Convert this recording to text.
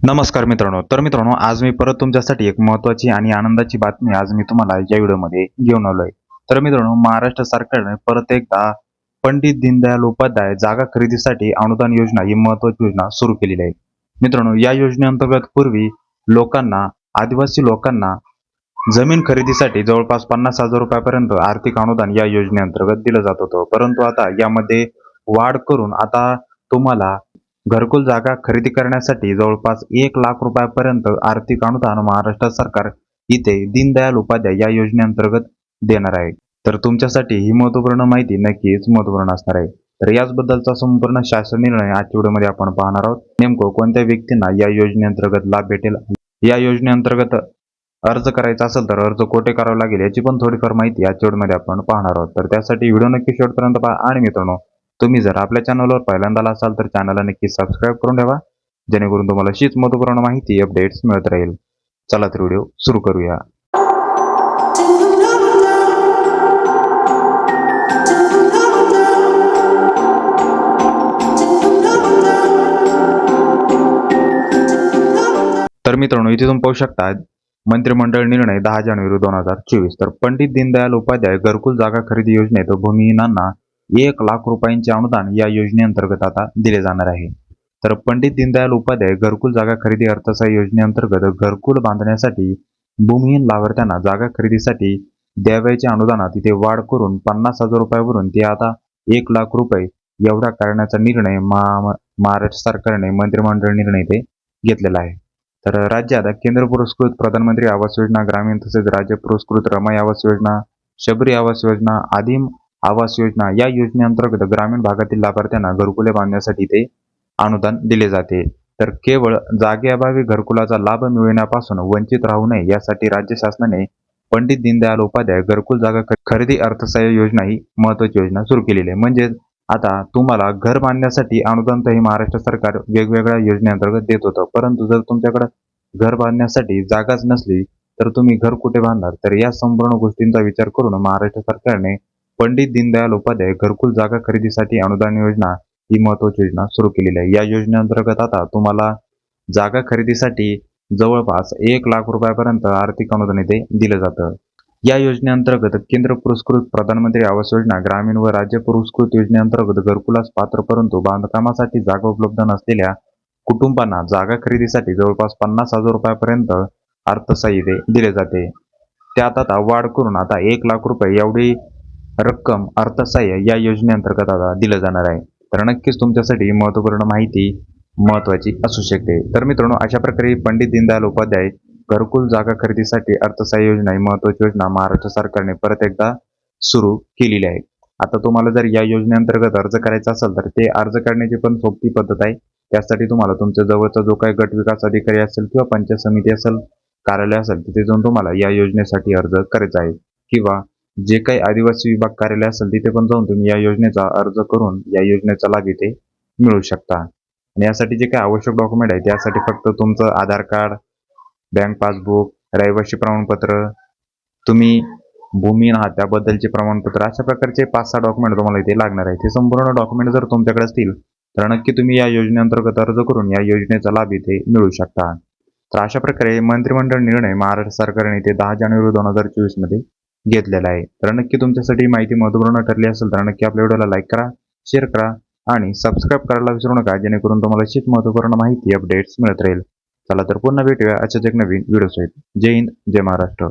नमस्कार मित्रांनो. तर मित्रांनो आज मी परत तुमच्यासाठी एक महत्त्वाची आणि आनंदाची बातमी आज मी तुम्हाला या व्हिडिओमध्ये घेऊन आलोय. तर मित्रांनो महाराष्ट्र सरकारने परत एकदा पंडित दीनदयाल उपाध्याय जागा खरेदीसाठी अनुदान योजना ही महत्त्वाची योजना सुरू केलेली आहे. मित्रांनो या योजनेअंतर्गत पूर्वी लोकांना आदिवासी लोकांना जमीन खरेदीसाठी जवळपास पन्नास हजार रुपयापर्यंत आर्थिक अनुदान या योजनेअंतर्गत दिलं जात होतं. परंतु आता यामध्ये वाढ करून आता तुम्हाला घरकुल जागा खरेदी करण्यासाठी जवळपास एक लाख रुपयापर्यंत आर्थिक अनुदान महाराष्ट्र सरकार इथे दीनदयाल उपाध्याय या योजनेअंतर्गत देणार आहे. तर तुमच्यासाठी ही महत्त्वपूर्ण माहिती नक्कीच महत्त्वपूर्ण असणार आहे. तर याचबद्दलचा संपूर्ण शासन निर्णय आजच्या व्हिडिओमध्ये आपण पाहणार आहोत. नेमकं कोणत्या व्यक्तींना या योजनेअंतर्गत लाभ भेटेल? या योजनेअंतर्गत अर्ज करायचा असेल तर अर्ज कोठे करावा लागेल याची पण थोडीफार माहिती आजच्या व्हिडिओमध्ये आपण पाहणार आहोत. तर त्यासाठी व्हिडिओ नक्की शेवटपर्यंत पहा. आणि मित्रांनो तुम्ही जर आपल्या चॅनलवर पहिल्यांदा आला असाल तर चॅनलला नक्की सबस्क्राईब करून ठेवा. जेणेकरून तुम्हाला अशीच महत्त्वपूर्ण माहिती अपडेट्स मिळत राहील. चला तर व्हिडिओ सुरू करूया. तर मित्रांनो इथे तुम्ही पाहू शकता मंत्रिमंडळ निर्णय दहा जानेवारी दोन हजार चोवीस. तर पंडित दीनदयाल उपाध्याय घरकुल जागा खरेदी योजनेत भूमिहीनांना एक लाख रुपयांचे अनुदान या योजनेअंतर्गत आता दिले जाणार आहे. तर पंडित दीनदयाल उपाध्याय घरकुल जागा खरेदी अर्थसहाय्य योजनेअंतर्गत घरकुल बांधण्यासाठी भूमिहीन लाभार्थ्यांना जागा खरेदीसाठी द्यावयाच्या अनुदानात तिथे वाढ करून पन्नास हजार रुपयावरून ते आता एक लाख रुपये एवढा करण्याचा निर्णय महाराष्ट्र सरकारने मंत्रिमंडळ निर्णय इथे घेतलेला आहे. तर राज्यात केंद्र पुरस्कृत प्रधानमंत्री आवास योजना ग्रामीण तसेच राज्य पुरस्कृत रमाई आवास योजना शबरी आवास योजना आदिम आवास योजना. या योजनेअंतर्गत ग्रामीण भागातील लाभार्थ्यांना घरकुले बांधण्यासाठी ते अनुदान दिले जाते. तर केवळ जागेअभावी घरकुलाचा लाभ मिळविण्यापासून वंचित राहू नये यासाठी राज्य शासनाने पंडित दीनदयाल उपाध्याय घरकुल जागा खरेदी अर्थसहाय्य योजना ही महत्वाची योजना सुरू केलेली आहे. म्हणजेच आता तुम्हाला घर बांधण्यासाठी अनुदान तर हे महाराष्ट्र सरकार वेगवेगळ्या योजनेअंतर्गत देत होतं. परंतु जर तुमच्याकडे घर बांधण्यासाठी जागाच नसली तर तुम्ही घर कुठे बांधणार? तर या संपूर्ण गोष्टींचा विचार करून महाराष्ट्र सरकारने पंडित दीनदयाल उपाध्याय घरकुल जागा खरेदीसाठी अनुदान योजना ही महत्वाची योजना सुरू केलेली आहे. या योजनेअंतर्गत आता तुम्हाला जागा खरेदीसाठी जवळपास एक लाख रुपयापर्यंत आर्थिक अनुदान इथे दिलं जातं. या योजनेअंतर्गत केंद्र पुरस्कृत प्रधानमंत्री आवास योजना ग्रामीण व राज्य पुरस्कृत योजनेअंतर्गत घरकुलास पात्र परंतु बांधकामासाठी जागा उपलब्ध नसलेल्या कुटुंबांना जागा खरेदीसाठी जवळपास पन्नास हजार रुपयापर्यंत अर्थसहाय्य दिले जाते. त्यात आता वाढ करून आता एक लाख रुपये एवढी रक्कम अर्थसहाय्य या योजनेअंतर्गत आता दिलं जाणार आहे. तर नक्कीच तुमच्यासाठी महत्त्वपूर्ण माहिती महत्त्वाची असू शकते. तर मित्रांनो अशा प्रकारे पंडित दीनदयाल उपाध्याय घरकुल जागा खरेदीसाठी अर्थसहाय्य योजना ही महत्त्वाची योजना महाराष्ट्र सरकारने परत एकदा सुरू केलेली आहे. आता तुम्हाला जर या योजनेअंतर्गत अर्ज करायचा असेल तर ते अर्ज करण्याची पण सोपी पद्धत आहे. त्यासाठी तुम्हाला तुमच्या जवळचा जो काही गट विकास अधिकारी असेल किंवा पंचायत समिती असेल कार्यालय असेल तिथे जाऊन तुम्हाला या योजनेसाठी अर्ज करायचा आहे. किंवा जे काही आदिवासी विभाग कार्यालय असेल तिथे पण जाऊन तुम्ही या योजनेचा अर्ज करून या योजनेचा लाभ इथे मिळू शकता. आणि यासाठी जे काही आवश्यक डॉक्युमेंट आहे त्यासाठी फक्त तुमचं आधार कार्ड बँक पासबुक रहिवासी प्रमाणपत्र तुम्ही भूमी आहात त्याबद्दलचे प्रमाणपत्र अशा प्रकारचे पाच सहा डॉक्युमेंट तुम्हाला इथे लागणार आहे. ते संपूर्ण डॉक्युमेंट जर तुमच्याकडे असतील तर नक्की तुम्ही या योजनेअंतर्गत अर्ज करून या योजनेचा लाभ इथे मिळू शकता. तर अशा प्रकारे मंत्रिमंडळ निर्णय महाराष्ट्र सरकारने इथे दहा जानेवारी दोन हजार चोवीसमध्ये घेतलेला आहे. तर नक्की तुमच्यासाठी माहिती महत्त्वपूर्ण ठरली असेल तर नक्की आपल्या व्हिडिओला लाईक करा शेअर करा आणि सबस्क्राईब करायला विसरू नका जेणेकरून तुम्हाला अशीच महत्त्वपूर्ण माहिती अपडेट्स मिळत राहील. चला तर पुन्हा भेटूया अशाच एक नवीन व्हिडिओ सहित जय हिंद जय महाराष्ट्र.